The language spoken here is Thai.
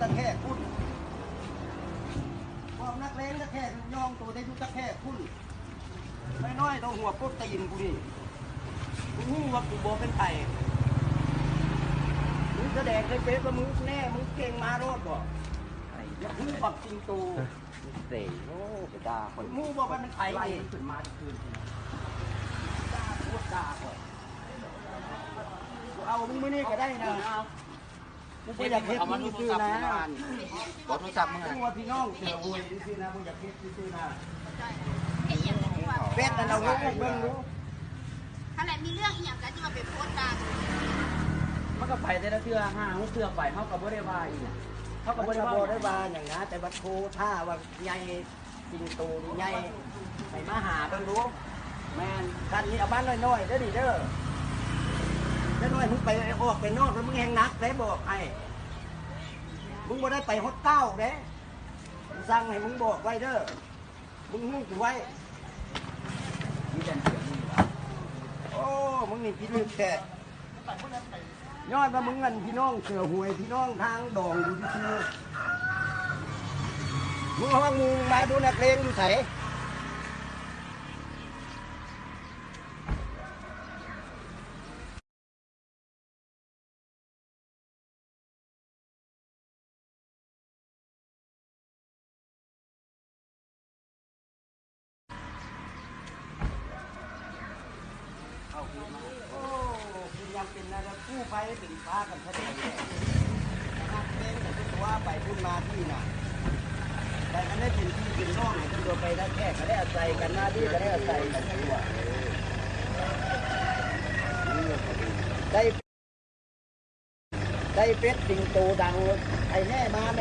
ตะแค่คุณความนักเลงตะแค่ย่องตัวได้ยุตะแค่คุณไม่น้อยต้องหัวโปรตีนกูนี่กูหู้ว่ากูบอเป็นไผ่มึงแสดงในเฟซว่ามึงแน่ มึงเก่งมาโรดบ่อย่าพูดปักจริงตูเสียโอ้ไปด่าคนมึงบอกว่ามันไผ่ไล่ขึ้นมาคืนด่าพูดด่าก่อนเอามึงไม่นี่ก็ได้นะ กูไม่อยากเฮ็ดมึงซื้อนะบอกโทรศัพท์มึงกูอะว่าพี่น้องเสือหวยซื้อนะกูอยากเฮ็ดซื้อนะไอ้เหี้ยังบอกว่าเป็ดนั่นเราลูกเบิ่งรู้ถ้าแหละมีเรื่องอีหยังกันที่มาเป็นโพสต์กันมันก็ไปแต่ละเทื่อห้าหกเทื่อไปเขาก็บ่ได้ว่าอีกอะเขาเขาก็ก็บ่บ่ได้ได้ว่าบ่ได้บาอย่างนะแต่บัดโคท่าว่าใหญ่จริงโตนี่ใหญ่ไปมาหาเบิ่งรู้แม่นกันนี่เอาบ้านน้อยๆเด้อดิเด้อ เด้อน้อยมึงไปออกไปนอกแล้วมึงแหงนักได้บอกให้มึงบ่ได้ไปฮอดเก้าเด้กูสั่งให้มึงบอกไว้เด้อมึงหูกูไว้มีแต่เสียงนี่ล่ะโอ้มึงนี่พี่ลึกแค่ย้อนว่ามึงเงินพี่น้องเสือหวยพี่น้องทางดองอยู่ที่คือมึงห้องมึงมาดูนักเลงอยู่ไสเอาคืนมาโอ้คุณยังเป็ นอะไรกู้ไปเป็นฟ้ากันแท้ๆนักเลงแต่เป็นตัวไปพุ่นมาที่น่ะแต่กันได้เป็นที่เป็นน้องกันตัวไปได้แค่ก็ได้อาศัยกันหน้าที่ก็ได้อาศัยกันตัวได้ได้เป็ดสิงโตดังไอ้แม่มา